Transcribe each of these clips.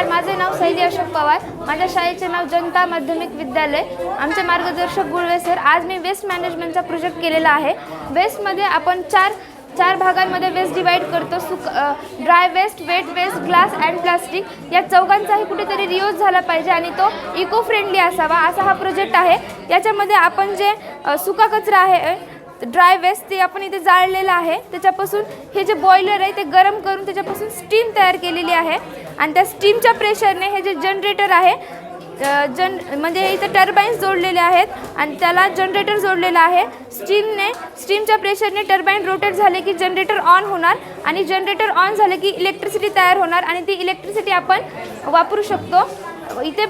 नमस्कार माझे नाव सैली अशोक पवार माझ्या शाळेचे नाव जनता माध्यमिक विद्यालय आमचे मार्गदर्शक गुळवे सर. आज मी वेस्ट मॅनेजमेंटचा प्रोजेक्ट केलेला आहे. वेस्टमध्ये आपण चार चार भागांमध्ये वेस्ट डिवाईड करतो. सुक dry waste wet waste glass and plastic या चौघांचाही कुठेतरी रियूज झाला पाहिजे आणि तो इको फ्रेंडली असावा असा हा प्रोजेक्ट आहे. याच्यामध्ये आपण जे सुका कचरा आहे ड्राय वेस्ट ते आपण इथे जाळलेलं आहे. त्याच्यापासून हे जे बॉयलर आहे ते गरम करून त्याच्यापासून स्टीम तयार केलेली आहे. आणि त्या स्टीमच्या प्रेशरने हे जे जनरेटर आहे जन म्हणजे इथे टर्बाईन्स जोडलेले आहेत आणि त्याला जनरेटर जोडलेलं आहे. स्टीमने स्टीमच्या प्रेशरने टर्बाईन रोटेट झाले की जनरेटर ऑन होणार आणि जनरेटर ऑन झाले की इलेक्ट्रिसिटी तयार होणार आणि ती इलेक्ट्रिसिटी आपण वापरू शकतो. इथे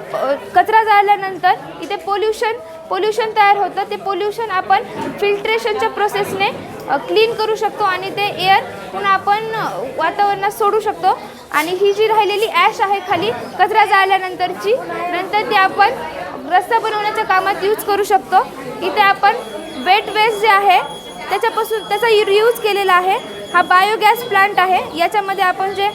कचरा जाळल्यानंतर इथे पोल्युशन पोल्युशन तयार होतं. ते पोल्युशन आपण फिल्ट्रेशनच्या प्रोसेसने क्लीन करू शकतो आणि ते एअर पुन्हा आपण वातावरणात सोडू शकतो. आणि ही जी राहिलेली ॲश आहे खाली कचरा जाळल्यानंतरची नंतर ती आपण रस्ता बनवण्याच्या कामात यूज करू शकतो. इथे आपण वेट वेस्ट जे आहे त्याच्यापासून त्याचा यूज केलेला आहे. हा बायोगॅस प्लांट आहे. याच्यामध्ये आपण जे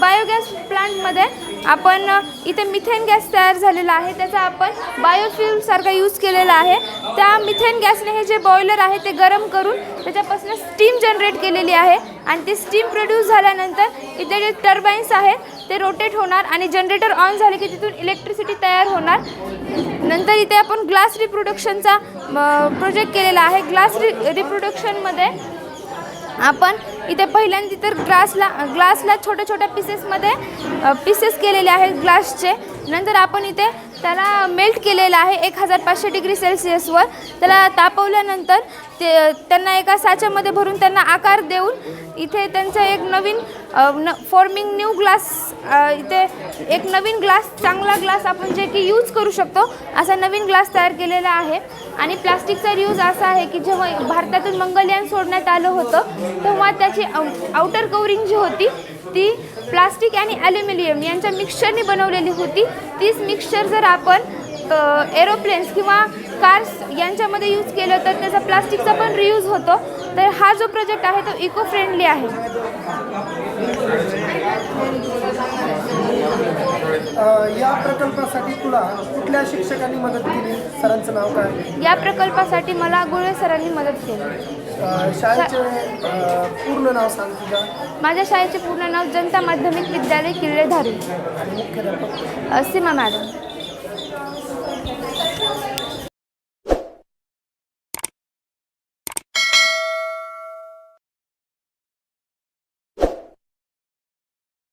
बायोगॅस प्लांटमध्ये आपण इथे मिथेन गॅस तयार झालेला आहे. त्याचा आपण बायोफ्युलसारखा यूज केलेला आहे. त्या मिथेन गॅसने हे जे बॉयलर आहे ते गरम करून त्याच्यापासून स्टीम जनरेट केलेली आहे. आणि ती स्टीम प्रोड्यूस झाल्यानंतर इथे जे टर्बाईन्स आहेत ते रोटेट होणार आणि जनरेटर ऑन झाले की तिथून इलेक्ट्रिसिटी तयार होणार. नंतर इथे आपण ग्लास रिप्रोडक्शनचा प्रोजेक्ट केलेला आहे. ग्लास रि रिप्रोडक्शनमध्ये आपण इथे पहिल्यांदा तर ग्लासला ग्लासला छोट्या छोट्या पीसेसमध्ये पीसेस केलेले आहेत ग्लासचे. नंतर आपण इथे त्याला मेल्ट केलेलं आहे एक हजार पाचशे डिग्री सेल्सिअसवर. त्याला तापवल्यानंतर ते त्यांना एका साच्यामध्ये भरून त्यांना आकार देऊन इथे त्यांचं एक नवीन न फॉर्मिंग न्यू ग्लास इथे एक नवीन ग्लास चांगला ग्लास आपण जे की यूज करू शकतो असा नवीन ग्लास तयार केलेला आहे. आणि प्लास्टिकचा यूज असा आहे की जेव्हा भारतातून मंगलयान सोडण्यात आलं होतं तेव्हा त्याची आउटर कवरिंग जी होती ती प्लास्टिक आणि ॲल्युमिनियम यांच्या मिक्सचरने बनवलेली होती. तीच मिक्सचर जर आपण एरोप्लेन्स किंवा कार्स यांच्यामध्ये यूज केलं तर त्याचा प्लास्टिकचा पण रियूज होतो. तर हा जो प्रोजेक्ट आहे तो इको फ्रेंडली आहे या प्रकल्पासाठी तुला कुठल्या शिक्षकांनी मदत केली? सरांचं नाव काय? या प्रकल्पासाठी मला गुळे सरांनी मदत केली. शाळेचे पूर्ण नाव सांग माझ्या शाळेचे पूर्ण नाव जनता माध्यमिक विद्यालय किल्ले धारू आणि मुख्याध्यापक? अ, सीमा मॅडम.